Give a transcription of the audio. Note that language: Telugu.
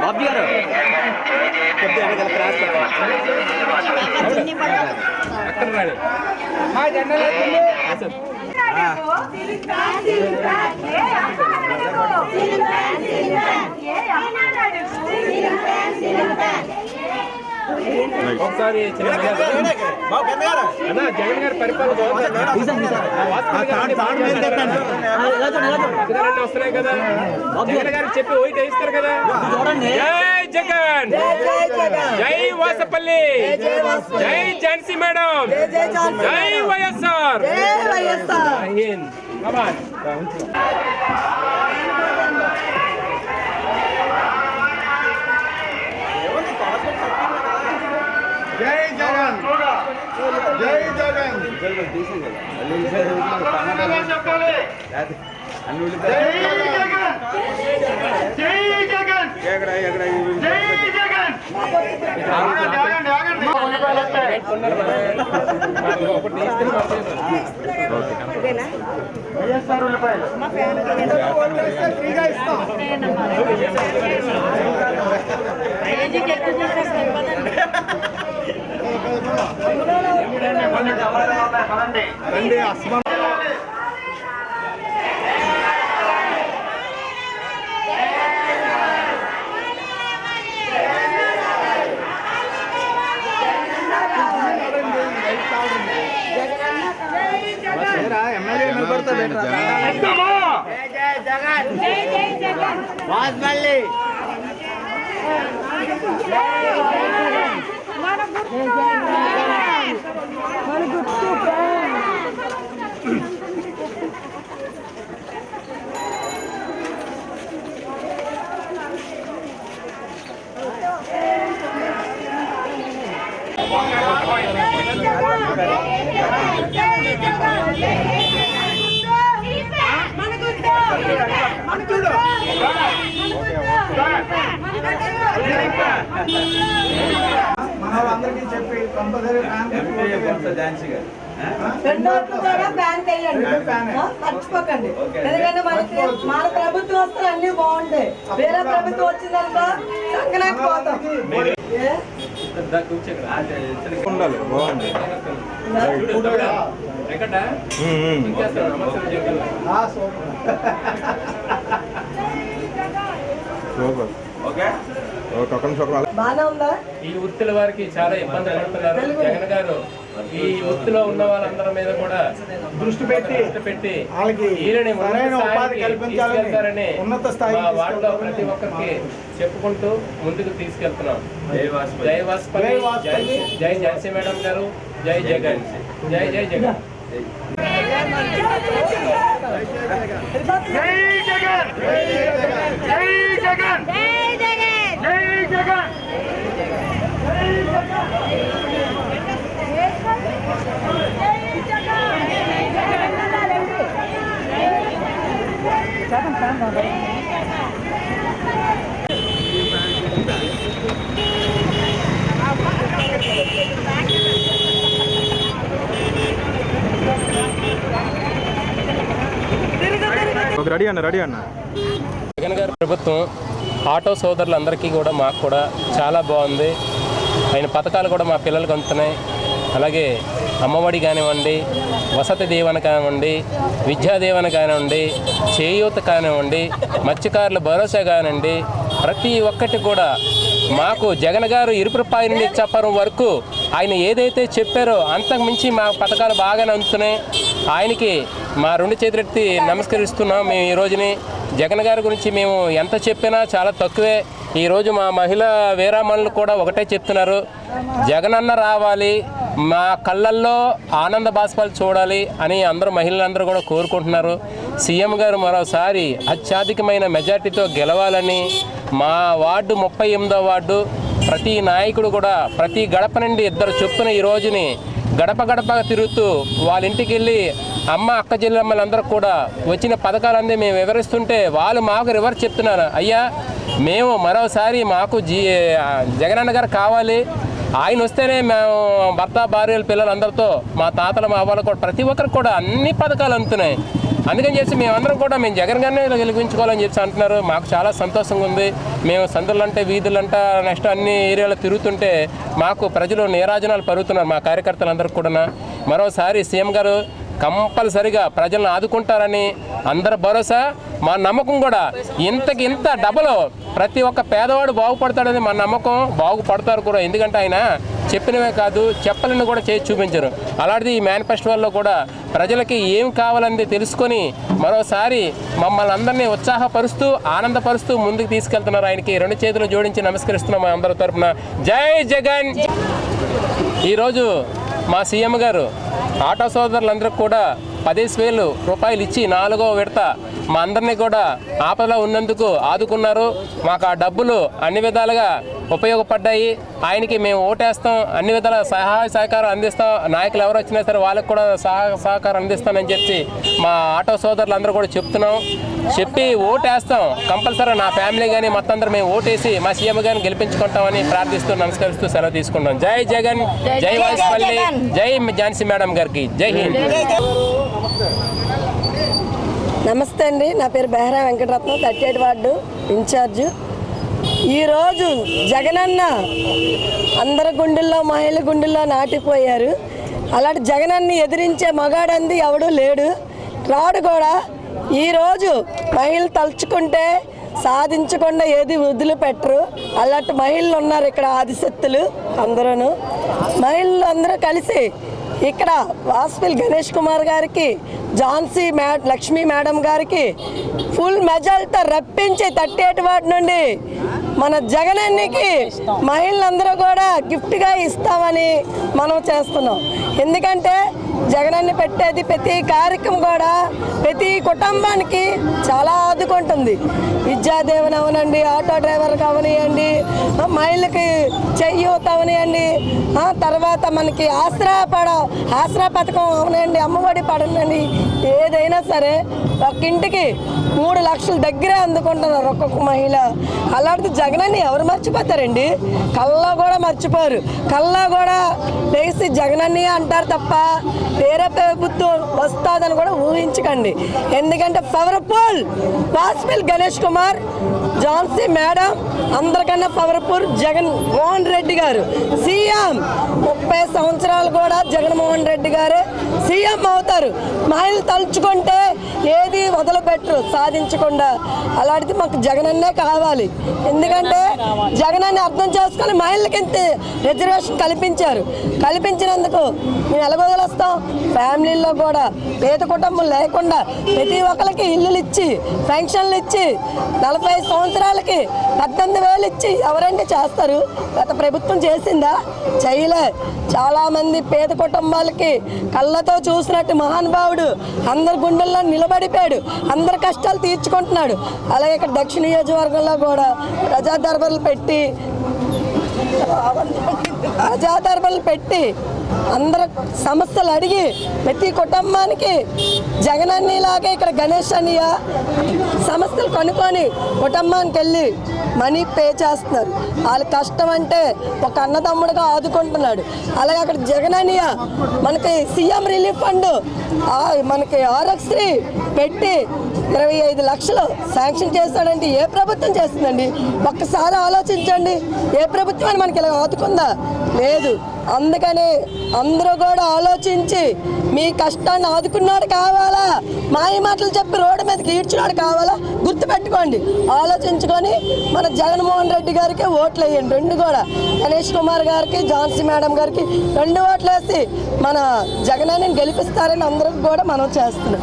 బాబు గారు ఒకసారి చిన్న అన్న జగన్ గారి పరిపాలన బాగుందన్న? ఆ వాజ్పేయి గారు పథకాలన్నీ వస్తున్నాయి కదా. జగన్ గారికి చెప్పి ఓయిట్ వేయిస్తారు కదా. జై జగన్. జై వాసపల్లి. జై ఝాన్సీ మేడం. జై వైఎస్ఆర్. జై హింద్ Come on. జై జగన్ జై జగన్. ఒకటి తీస్తే ఫ్రీగా ఇస్తాం రండి అస్మా ఎమ్మెల్యే నిలబడతాడు వాజ్మల్లి మన వాళ్ళందరికీ చెప్పి కంపల్సరీ రెండో కూడా ఫ్యాన్ వేయండి ఆ, మర్చిపోకండి. ఎందుకంటే మనకి మన ప్రభుత్వం వస్తే అన్ని బాగుంటాయి. వేరే ప్రభుత్వం వచ్చిందనుకో? ఉండాలి బాగుంది. సూపర్. ఓకే? బాగానే ఉందా? ఈ వృత్తుల వారికి చాలా ఇబ్బంది పడుతున్నారు. జగన్ గారు ఈ వృత్తిలో ఉన్న వాళ్ళందరి మీద కూడా దృష్టి పెట్టి దృష్టి పెట్టి వీళ్ళని ఉన్నత కల్పించాలని వార్డులో తీసుకెళ్తారని ప్రతి ఒక్కరికి చెప్పుకుంటూ ముందుకు తీసుకెళ్తున్నాం. జై జై వాజ్పేయి. వాజ్పేయి. జై జై వాజ్పేయి. జై మేడం గారు. జై జగన్. జై జై జగన్. రెడీ అన్న రెడీ అన్న. జగన్ గారి ప్రభుత్వం ఆటో సోదరులందరికీ కూడా మాకు కూడా చాలా బాగుంది. ఆయన పథకాలు కూడా మా పిల్లలకు అందుతున్నాయి. అలాగే అమ్మఒడి కానివ్వండి వసతి దీవెన కానివ్వండి విద్యా దీవెన కానివ్వండి చేయూత కానివ్వండి మత్స్యకారుల భరోసా కానివ్వండి ప్రతి ఒక్కటి కూడా మాకు జగన్ గారు ఇరుపురపాయి నుండి చెప్పడం వరకు ఆయన ఏదైతే చెప్పారో అంతకు మించి మా పథకాలు బాగానే అందుతున్నాయి. ఆయనకి మా రెండు చేతులెత్తి నమస్కరిస్తున్నాం. మేము ఈ రోజుని జగన్ గారి గురించి మేము ఎంత చెప్పినా చాలా తక్కువే. ఈరోజు మా మహిళా వీరామణులు కూడా ఒకటే చెప్తున్నారు. జగనన్న రావాలి మా కళ్ళల్లో ఆనంద బాష్పాలు చూడాలి అని అందరూ మహిళలందరూ కూడా కోరుకుంటున్నారు. సీఎం గారు మరోసారి అత్యధికమైన మెజార్టీతో గెలవాలని మా వార్డు ముప్పై ఎనిమిదో వార్డు ప్రతి నాయకుడు కూడా ప్రతి గడప నుండి ఇద్దరు చొప్పున ఈ రోజుని గడప గడప తిరుగుతూ వాళ్ళ ఇంటికి వెళ్ళి అమ్మ అక్క చెల్లెమ్మలందరూ కూడా వచ్చిన పథకాలన్నీ మేము వివరిస్తుంటే వాళ్ళు మాకు రివర్స్ చెప్తున్నారు. అయ్యా మేము మరోసారి మాకు జీ జగనన్న గారు కావాలి. ఆయన వస్తేనే మేము భర్త భార్యలు పిల్లలందరితో మా తాతలు మా అవ్వాలి కూడా ప్రతి ఒక్కరికి కూడా అన్ని పథకాలు అందుతున్నాయి. అందుకని చెప్పి మేమందరం కూడా మేము జగన్ గారినే గెలిపించుకోవాలని చెప్పి అంటున్నారు. మాకు చాలా సంతోషంగా ఉంది. మేము సందులంటే వీధులంట నెక్స్ట్ అన్ని ఏరియాలో తిరుగుతుంటే మాకు ప్రజలు నీరాజనాలు పరుగుతున్నారు మా కార్యకర్తలందరూ కూడా మరోసారి సీఎం గారు కంపల్సరిగా ప్రజలను ఆదుకుంటారని అందరి భరోసా. మా నమ్మకం కూడా ఇంతకి ఇంత డబల్ ప్రతి ఒక్క పేదవాడు బాగుపడతాడని మా నమ్మకం. బాగుపడతారు కూడా. ఎందుకంటే ఆయన చెప్పినవే కాదు చెప్పలని కూడా చేసి చూపించరు. అలాంటిది ఈ మేనిఫెస్టోల్లో కూడా ప్రజలకి ఏం కావాలని తెలుసుకొని మరోసారి మమ్మల్ని అందరినీ ఉత్సాహపరుస్తూ ఆనందపరుస్తూ ముందుకు తీసుకెళ్తున్నారు. ఆయనకి రెండు చేతులు జోడించి నమస్కరిస్తున్నాం మా అందరి తరఫున జై జగన్! ఈరోజు మా సీఎం గారు ఆటో సోదరులందరికీ కూడా పదేసి వేలు రూపాయలు ఇచ్చి నాలుగో విడత మా అందరినీ కూడా ఆపదలో ఉన్నందుకు ఆదుకున్నారు. మాకు ఆ డబ్బులు అన్ని విధాలుగా ఉపయోగపడ్డాయి. ఆయనకి మేము ఓటేస్తాం. అన్ని విధాల సహాయ సహకారం అందిస్తాం. నాయకులు ఎవరు వచ్చినా సరే వాళ్ళకి కూడా సహాయ సహకారం అందిస్తానని చెప్పి మా ఆటో సోదరులు అందరూ కూడా చెప్తున్నాం. చెప్పి ఓటేస్తాం. కంపల్సరీ నా ఫ్యామిలీ కానీ మొత్తం అందరూ మేము ఓటేసి మా సీఎం గారిని గెలిపించుకుంటామని ప్రార్థిస్తూ నమస్కరిస్తూ సెలవు తీసుకుంటాం జై జగన్. జై వాయిస్పల్లి జై ఝాన్సీ మేడం గారికి. జై హింద్. నమస్తే అండి. నా పేరు Behara Venkataratnam thirty eight ward incharge. ఈరోజు జగనన్న అందరి గుండెల్లో మహిళ గుండెల్లో నాటిపోయారు. అలాంటి జగనన్ని ఎదిరించే మగాడంది ఎవడూ లేడు. రాడు కూడా ఈరోజు మహిళలు తలుచుకుంటే సాధించకుండా ఏది వదిలిపెట్టరు. అలాంటి మహిళలు ఉన్నారు ఇక్కడ ఆదిశక్తులు అందరూ మహిళలు అందరూ కలిసి ఇక్కడ వాస్పిల్ గణేష్ కుమార్ గారికి ఝాన్సీ మే లక్ష్మీ మేడం గారికి ఫుల్ మెజార్టీతో రప్పించి థర్టీ వార్డు నుండి మన జగనన్నకి మహిళలందరూ కూడా గిఫ్ట్గా ఇస్తామని మనం చేస్తున్నాం. ఎందుకంటే జగనన్ని పెట్టేది ప్రతి కార్యక్రమం కూడా ప్రతి కుటుంబానికి చాలా ఆదుకుంటుంది. విద్యాదేవన్ అవనండి ఆటో డ్రైవర్కి అవనియండి మహిళకి మహిళలకి అవనియండి తర్వాత మనకి ఆసరా పడ ఆసరా పథకం అవనండి అమ్మఒడి పడనండి ఏదైనా సరే ఒక ఇంటికి మూడు లక్షల దగ్గరే అందుకుంటున్నారు ఒక్కొక్క మహిళ. అలాంటిది జగనాన్ని ఎవరు మర్చిపోతారండి? కళ్ళ కూడా మర్చిపోరు. కల్లా కూడా లేచి జగనన్ని అంటారు తప్ప వేరే ప్రభుత్వం వస్తుందని కూడా ఊహించకండి. ఎందుకంటే పవర్ఫుల్ వాజ్పేయి గణేష్ కుమార్ జాన్సీ మేడం అందరికన్నా పవర్ఫుల్ జగన్ మోహన్ రెడ్డి గారు. సీఎం ముప్పై సంవత్సరాలు కూడా జగన్మోహన్ రెడ్డి గారే సీఎం అవుతారు. మహిళలు తలుచుకుంటే ఏది వదలబెట్టరు సాధించకుండా. అలాంటిది మాకు జగనన్నే కావాలి. ఎందుకంటే జగనాన్ని అర్థం చేసుకొని మహిళలకి ఇంత రిజర్వేషన్ కల్పించారు. కల్పించినందుకు మేము ఎలాగొదలొస్తాం ఫ్యామిలీల్లో కూడా పేద కుటుంబం లేకుండా ప్రతి ఒక్కరికి ఇల్లులు ఇచ్చి పెన్షన్లు ఇచ్చి నలభై సంవత్సరాలకి పద్దెనిమిది వేలు ఇచ్చి ఎవరంటే చేస్తారు. గత ప్రభుత్వం చేసిందా? చేయలే. చాలామంది పేద కుటుంబాలకి కళ్ళతో చూసినట్టు మహానుభావుడు అందరి గుండెల్లో నిలబడిపోయాడు. అందరి కష్టాలు తీర్చుకుంటున్నాడు. అలాగే ఇక్కడ దక్షిణ నియోజకవర్గంలో కూడా ప్రజా దర్బార్లు పెట్టి ప్రజాదర్భలు పెట్టి అందరు సమస్యలు అడిగి ప్రతి కుటుంబానికి జగనన్నీలాగే ఇక్కడ గణేష్ అన్నయ్య సమస్యలు కనుక్కొని కుటుంబానికి వెళ్ళి మనీ పే చేస్తున్నారు. వాళ్ళ కష్టం అంటే ఒక అన్నదమ్ముడుగా ఆదుకుంటున్నాడు. అలాగే అక్కడ జగనన్నయ్య మనకి సీఎం రిలీఫ్ ఫండ్ మనకి ఆరోగ్యశ్రీ పెట్టి ఇరవై ఐదు లక్షలు శాంక్షన్ చేస్తాడంటే ఏ ప్రభుత్వం చేస్తుందండి? ఒక్కసారి ఆలోచించండి. ఏ ప్రభుత్వం మనకి ఇలా ఆదుకుందా? లేదు. అందుకని అందరూ కూడా ఆలోచించి మీ కష్టాన్ని ఆదుకున్నాడు కావాలా? మాయ మాటలు చెప్పి రోడ్డు మీదకి ఈడ్చినాడు కావాలా? గుర్తుపెట్టుకోండి. ఆలోచించుకొని మన జగన్మోహన్ రెడ్డి గారికి ఓట్లు వేయండి రెండు కూడా. గణేష్ కుమార్ గారికి ఝాన్సీ మేడం గారికి రెండు ఓట్లు వేసి మన జగనాన్ని గెలిపిస్తారని అందరికి కూడా మనం చేస్తున్నాం.